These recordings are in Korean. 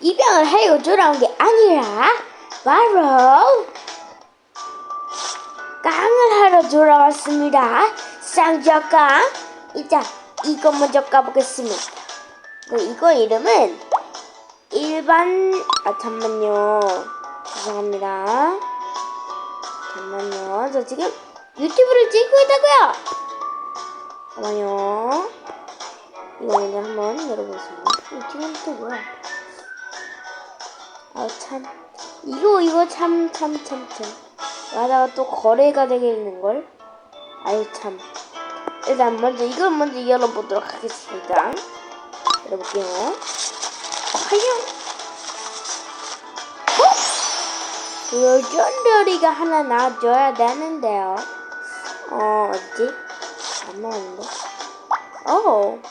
입양을 하려고 돌아온 게 아니라 바로 깡을 하러 돌아왔습니다. 쌍저깡. 이자 이거 먼저 까보겠습니다. 그 이거 이름은 일반 아 잠만요. 죄송합니다. 잠만요. 저 지금 유튜브를 찍고 있다고요. 잠만요. 이거 먼저 한번 열어보겠습니다. 유튜브는 또 뭐야? 아 참. 이거 이거 참 참 참 참. 하다가 또 거래가 되겠는 걸. 아유 참. 일단 먼저 이걸 먼저 열어보도록 하겠습니다. 열어볼게요. 과연 어? 요전돌이가 하나 나와줘야 되는데요. 어 어디? 안 나왔는데. 어.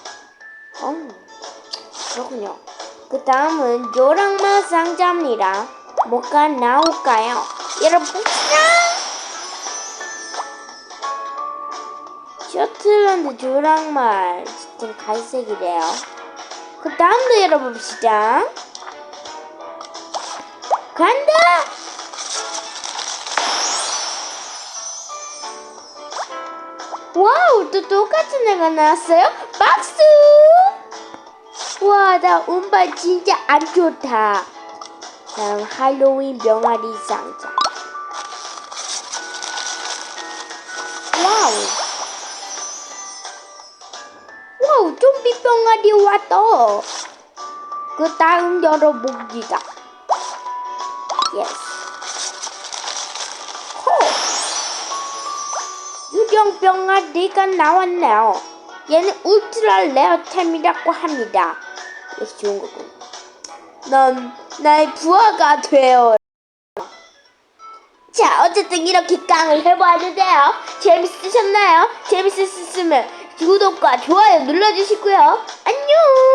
어. 그렇군요. 그 다음은 요랑마 상자입니다. 뭐가 나올까요? 여러분, 셔틀랜드 조랑말 진짜 갈색이래요. 그 다음도 열어봅시다. 간다! 와우, 또 똑같은 애가 나왔어요? 박수! 와, 나 운발 진짜 안 좋다. 다음 할로윈 병아리 상자. 와우. 와우, 좀비 병아리 왔다. 그 다음 열어봅니다. 예스. 호. 유령 병아리가 나왔네요. 얘는 울트라 레어템이라고 합니다. 역시 좋은 거군. 넌 나의 부하가 되어. 자, 어쨌든 이렇게 깡을 해보았는데요. 재밌으셨나요? 재밌으셨으면 구독과 좋아요 눌러주시고요. 안녕!